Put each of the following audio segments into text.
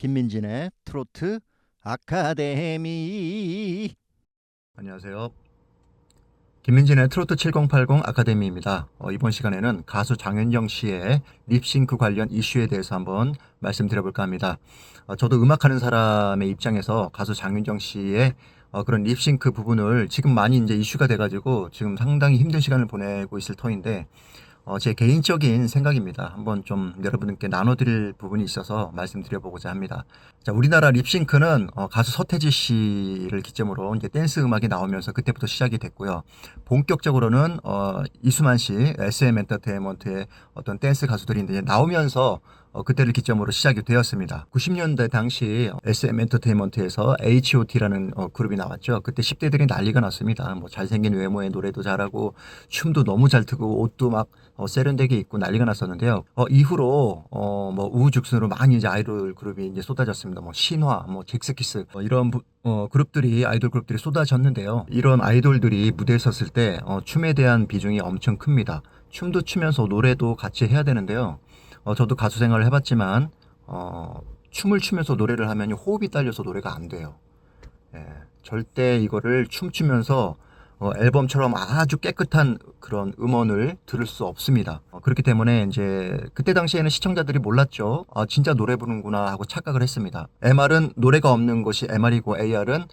김민진의 트로트 아카데미 안녕하세요. 김민진의 트로트 7080 아카데미입니다. 어, 이번 시간에는 가수 장윤정 씨의 립싱크 관련 이슈에 대해서 한번 말씀드려볼까 합니다. 어, 저도 음악하는 사람의 입장에서 가수 장윤정 씨의 어, 그런 립싱크 부분을 지금 많이 이제 이슈가 돼가지고 지금 상당히 힘든 시간을 보내고 있을 터인데 어, 제 개인적인 생각입니다. 한번 좀 여러분께 나눠드릴 부분이 있어서 말씀드려보고자 합니다. 자, 우리나라 립싱크는 어, 가수 서태지 씨를 기점으로 이제 댄스 음악이 나오면서 그때부터 시작이 됐고요. 본격적으로는 어, 이수만 씨, SM 엔터테인먼트의 어떤 댄스 가수들이 이제 나오면서 어, 그때를 기점으로 시작이 되었습니다. 90년대 당시 SM 엔터테인먼트에서 H.O.T라는 어, 그룹이 나왔죠. 그때 10대들이 난리가 났습니다. 뭐 잘생긴 외모에 노래도 잘하고 춤도 너무 잘 트고 옷도 막 어, 세련되게 입고 난리가 났었는데요. 어, 이후로 어, 뭐 우후죽순으로 많이 이제 아이돌 그룹이 이제 쏟아졌습니다. 뭐 신화, 뭐 잭스키스 어, 이런 부- 어, 그룹들이 아이돌 그룹들이 쏟아졌는데요. 이런 아이돌들이 무대에 섰을 때 어, 춤에 대한 비중이 엄청 큽니다. 춤도 추면서 노래도 같이 해야 되는데요. 어, 저도 가수 생활을 해봤지만 어, 춤을 추면서 노래를 하면 호흡이 딸려서 노래가 안 돼요. 예, 절대 이거를 춤추면서 어, 앨범처럼 아주 깨끗한 그런 음원을 들을 수 없습니다. 어, 그렇기 때문에 이제 그때 당시에는 시청자들이 몰랐죠. 아, 진짜 노래 부르는구나 하고 착각을 했습니다. MR은 노래가 없는 것이 MR이고 AR은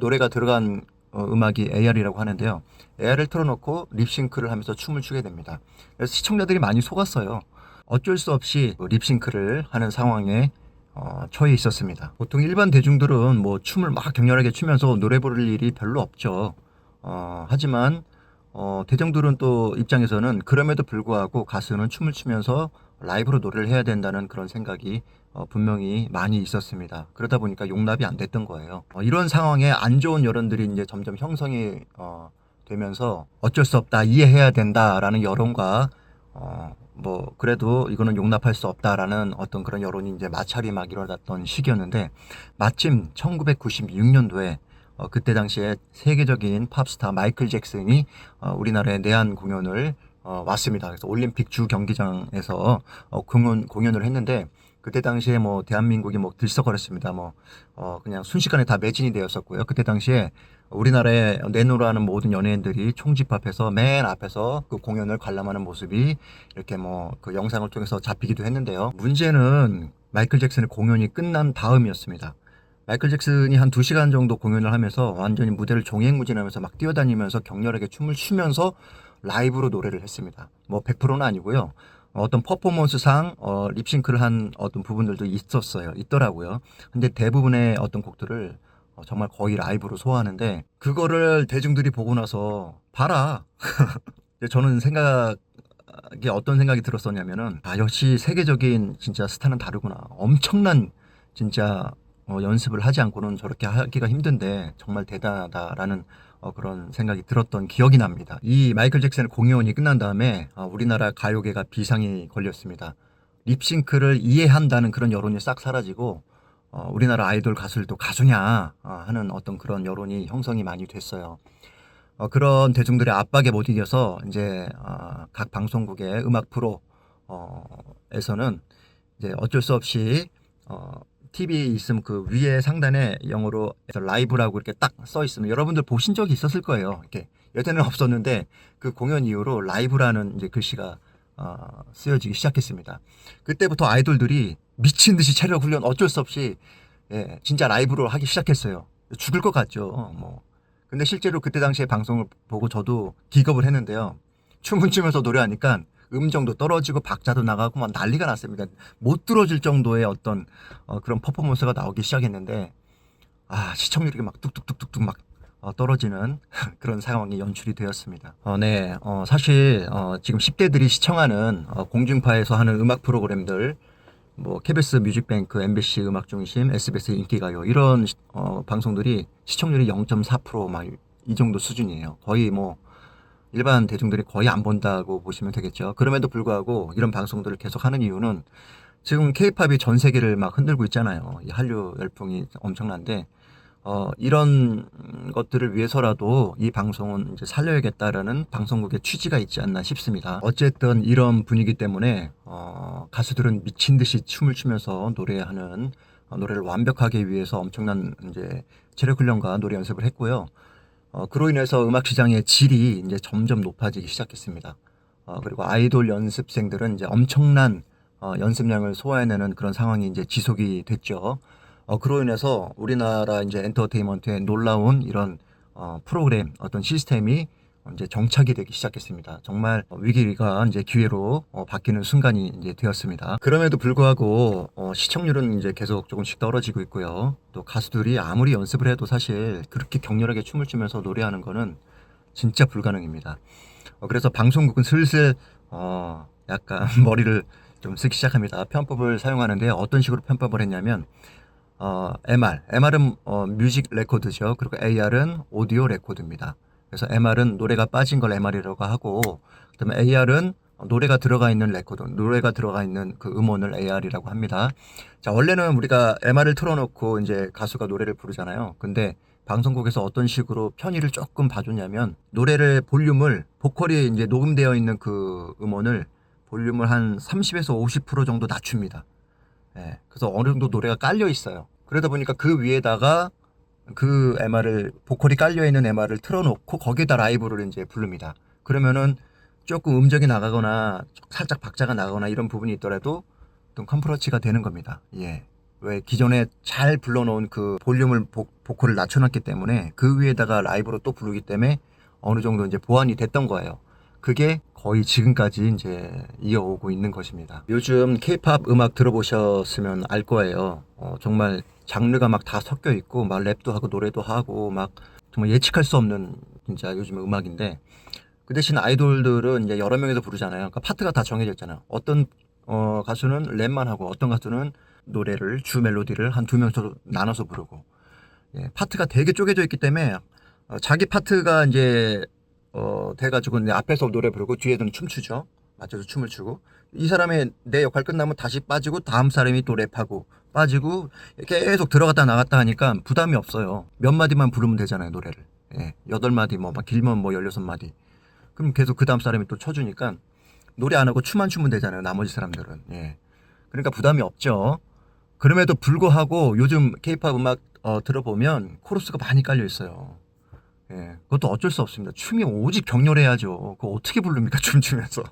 노래가 들어간 어, 음악이 AR이라고 하는데요. AR을 틀어놓고 립싱크를 하면서 춤을 추게 됩니다. 시청자들이 많이 속았어요. 어쩔 수 없이 립싱크를 하는 상황에 어, 처해 있었습니다. 보통 일반 대중들은 뭐 춤을 막 격렬하게 추면서 노래 부를 일이 별로 없죠. 어, 하지만 어, 대중들은 또 입장에서는 그럼에도 불구하고 가수는 춤을 추면서 라이브로 노래를 해야 된다는 그런 생각이 어, 분명히 많이 있었습니다. 그러다 보니까 용납이 안 됐던 거예요. 어, 이런 상황에 안 좋은 여론들이 이제 점점 형성이 어, 되면서 어쩔 수 없다, 이해해야 된다라는 여론과 어, 뭐 그래도 이거는 용납할 수 없다라는 어떤 그런 여론이 이제 마찰이 막 일어났던 시기였는데 마침 1996년도에 어, 그때 당시에 세계적인 팝스타 마이클 잭슨이 어, 우리나라에 내한 공연을 어, 왔습니다. 그래서 올림픽 주 경기장에서 어, 공연 공연을 했는데 그때 당시에 뭐 대한민국이 뭐 들썩거렸습니다. 뭐 어, 그냥 순식간에 다 매진이 되었었고요. 그때 당시에 우리나라에 내노라는 모든 연예인들이 총집합해서 맨 앞에서 그 공연을 관람하는 모습이 이렇게 뭐 그 영상을 통해서 잡히기도 했는데요. 문제는 마이클 잭슨의 공연이 끝난 다음이었습니다. 마이클 잭슨이 한 2시간 정도 공연을 하면서 완전히 무대를 종횡무진하면서 막 뛰어다니면서 격렬하게 춤을 추면서 라이브로 노래를 했습니다. 뭐 100%는 아니고요. 어떤 퍼포먼스상 어, 립싱크를 한 어떤 부분들도 있었어요. 있더라고요. 근데 대부분의 어떤 곡들을 어, 정말 거의 라이브로 소화하는데 그거를 대중들이 보고 나서 봐라. 저는 생각이 어떤 생각이 들었었냐면은 아 역시 세계적인 진짜 스타는 다르구나. 엄청난 진짜 어, 연습을 하지 않고는 저렇게 하기가 힘든데 정말 대단하다라는 어, 그런 생각이 들었던 기억이 납니다. 이 마이클 잭슨의 공연이 끝난 다음에 어, 우리나라 가요계가 비상이 걸렸습니다. 립싱크를 이해한다는 그런 여론이 싹 사라지고 어, 우리나라 아이돌 가수들도 가수냐 어, 하는 어떤 그런 여론이 형성이 많이 됐어요. 어, 그런 대중들의 압박에 못 이겨서 이제 어, 각 방송국의 음악 프로 어, 에서는 이제 어쩔 수 없이 어, TV 있으면 그 위에 상단에 영어로 라이브라고 이렇게 딱 써 있으면 여러분들 보신 적이 있었을 거예요. 이렇게 여태는 없었는데 그 공연 이후로 라이브라는 이제 글씨가 어, 쓰여지기 시작했습니다. 그때부터 아이돌들이 미친 듯이 체력 훈련 어쩔 수 없이 예, 진짜 라이브로 하기 시작했어요. 죽을 것 같죠. 뭐. 근데 실제로 그때 당시에 방송을 보고 저도 기겁을 했는데요. 춤을 추면서 노래하니까 음정도 떨어지고 박자도 나가고 막 난리가 났습니다. 못 들어줄 정도의 어떤 어, 그런 퍼포먼스가 나오기 시작했는데 아 시청률이 막 뚝뚝뚝뚝뚝 막 어, 떨어지는 그런 상황이 연출이 되었습니다. 어, 네, 어, 사실 어, 지금 10대들이 시청하는 어, 공중파에서 하는 음악 프로그램들 뭐 KBS 뮤직뱅크, MBC 음악 중심, SBS 인기가요 이런 시- 어, 방송들이 시청률이 0.4%막 이 정도 수준이에요. 거의 뭐 일반 대중들이 거의 안 본다고 보시면 되겠죠. 그럼에도 불구하고 이런 방송들을 계속 하는 이유는 지금 케이팝이 전 세계를 막 흔들고 있잖아요. 이 한류 열풍이 엄청난데 어, 이런 것들을 위해서라도 이 방송은 이제 살려야겠다라는 방송국의 취지가 있지 않나 싶습니다. 어쨌든 이런 분위기 때문에 어, 가수들은 미친 듯이 춤을 추면서 노래하는 어, 노래를 완벽하게 위해서 엄청난 이제 체력 훈련과 노래 연습을 했고요. 어, 그로 인해서 음악 시장의 질이 이제 점점 높아지기 시작했습니다. 어, 그리고 아이돌 연습생들은 이제 엄청난 어, 연습량을 소화해내는 그런 상황이 이제 지속이 됐죠. 어, 그로 인해서 우리나라 이제 엔터테인먼트의 놀라운 이런 어, 프로그램 어떤 시스템이 이제 정착이 되기 시작했습니다. 정말 위기가 이제 기회로 어, 바뀌는 순간이 이제 되었습니다. 그럼에도 불구하고 어, 시청률은 이제 계속 조금씩 떨어지고 있고요. 또 가수들이 아무리 연습을 해도 사실 그렇게 격렬하게 춤을 추면서 노래하는 거는 진짜 불가능입니다. 어, 그래서 방송국은 슬슬 어, 약간 머리를 좀 쓰기 시작합니다. 편법을 사용하는데 어떤 식으로 편법을 했냐면 어, MR, MR은 어, 뮤직 레코드죠. 그리고 AR은 오디오 레코드입니다. 그래서 MR은 노래가 빠진 걸 MR이라고 하고, 그다음에 AR은 노래가 들어가 있는 레코드, 노래가 들어가 있는 그 음원을 AR이라고 합니다. 자, 원래는 우리가 MR을 틀어놓고 이제 가수가 노래를 부르잖아요. 근데 방송국에서 어떤 식으로 편의를 조금 봐줬냐면 노래를 볼륨을 보컬이 이제 녹음되어 있는 그 음원을 볼륨을 한 30에서 50% 정도 낮춥니다. 예, 그래서 어느 정도 노래가 깔려 있어요. 그러다 보니까 그 위에다가 그 MR을 보컬이 깔려 있는 MR을 틀어놓고 거기에다 라이브를 이제 부릅니다. 그러면은 조금 음정이 나가거나 살짝 박자가 나가거나 이런 부분이 있더라도 좀 컴프러치가 되는 겁니다. 예. 왜 기존에 잘 불러놓은 그 볼륨을 보, 보컬을 낮춰놨기 때문에 그 위에다가 라이브로 또 부르기 때문에 어느 정도 이제 보완이 됐던 거예요. 그게 거의 지금까지 이제 이어오고 있는 것입니다. 요즘 케이팝 음악 들어보셨으면 알 거예요. 어, 정말 장르가 막 다 섞여 있고 막 랩도 하고 노래도 하고 막 정말 예측할 수 없는 진짜 요즘 음악인데 그 대신 아이돌들은 이제 여러 명이서 부르잖아요. 그러니까 파트가 다 정해져 있잖아요. 어떤 어, 가수는 랩만 하고 어떤 가수는 노래를 주 멜로디를 한 두 명서 나눠서 부르고 예, 파트가 되게 쪼개져 있기 때문에 어, 자기 파트가 이제 어, 돼가지고 이제 앞에서 노래 부르고 뒤에서는 춤추죠. 맞춰서 춤을 추고 이 사람의 내 역할 끝나면 다시 빠지고 다음 사람이 또 랩하고 빠지고 계속 들어갔다 나갔다 하니까 부담이 없어요. 몇 마디만 부르면 되잖아요 노래를. 예, 여덟 마디 뭐 막 길면 뭐 열여섯 마디. 그럼 계속 그 다음 사람이 또 쳐주니까 노래 안 하고 춤만 추면 되잖아요. 나머지 사람들은. 예. 그러니까 부담이 없죠. 그럼에도 불구하고 요즘 케이팝 음악 어, 들어보면 코러스가 많이 깔려 있어요. 예. 그것도 어쩔 수 없습니다. 춤이 오직 격렬해야죠. 그거 어떻게 부릅니까? 춤추면서.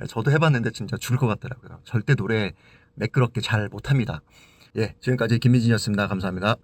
예, 저도 해봤는데 진짜 죽을 것 같더라고요. 절대 노래 매끄럽게 잘 못합니다. 예. 지금까지 김미진이었습니다. 감사합니다.